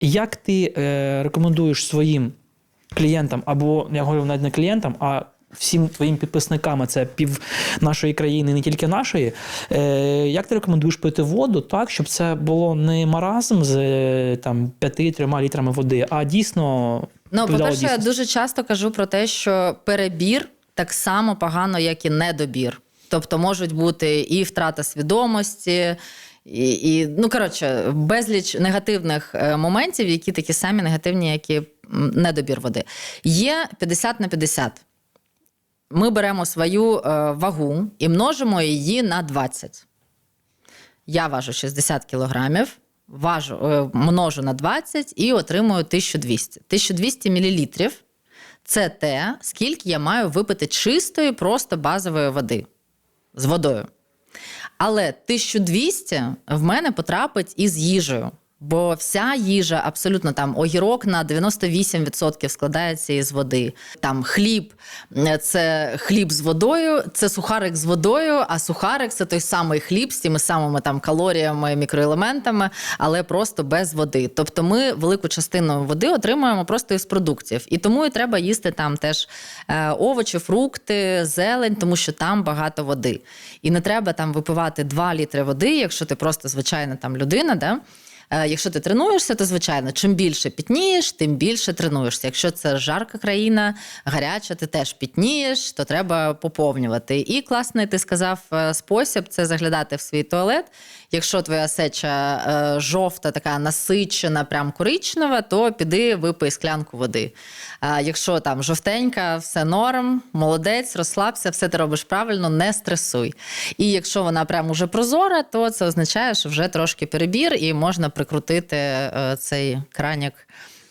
Як ти е, рекомендуєш своїм клієнтам, або я говорю навіть не клієнтам, а всім твоїм підписникам, а це пів нашої країни, не тільки нашої. Е, як ти рекомендуєш пити воду так, щоб це було не маразм з е, там 5-3 літрами води, а дійсно. Ну, по-перше, я дуже часто кажу про те, що перебір так само погано, як і недобір. Тобто можуть бути і втрата свідомості, і, і ну коротше, безліч негативних е, моментів, які такі самі негативні, як і недобір води. Є 50 на 50. Ми беремо свою е, вагу і множимо її на 20. Я важу 60 кілограмів, важу, е, множу на 20 і отримую 1200. 1200 мілілітрів це те, скільки я маю випити чистої, просто базової води з водою. Але 1200 в мене потрапить із їжею. Бо вся їжа, абсолютно там огірок на 98% складається із води. Там хліб е, це хліб з водою, це сухарик з водою, а сухарик це той самий хліб з тими самими там калоріями, мікроелементами, але просто без води. Тобто ми велику частину води отримуємо просто із продуктів. І тому і треба їсти там теж е, овочі, фрукти, зелень, тому що там багато води. І не треба там випивати 2 літри води, якщо ти просто звичайна там людина. Да? Е, Якщо ти тренуєшся, то звичайно, чим більше пітнієш, тим більше тренуєшся. Якщо це жарка країна, гаряча, ти теж пітнієш, то треба поповнювати. І класний, ти сказав е, спосіб це заглядати в свій туалет. Якщо твоя сеча е, жовта, така насичена, прям коричнева, то піди випий склянку води. А якщо там жовтенька, все норм, молодець, розслабся, все ти робиш правильно, не стресуй. І якщо вона прям уже прозора, то це означає, що вже трошки перебір, і можна прикрутити е, цей кранік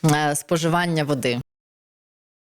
е, споживання води.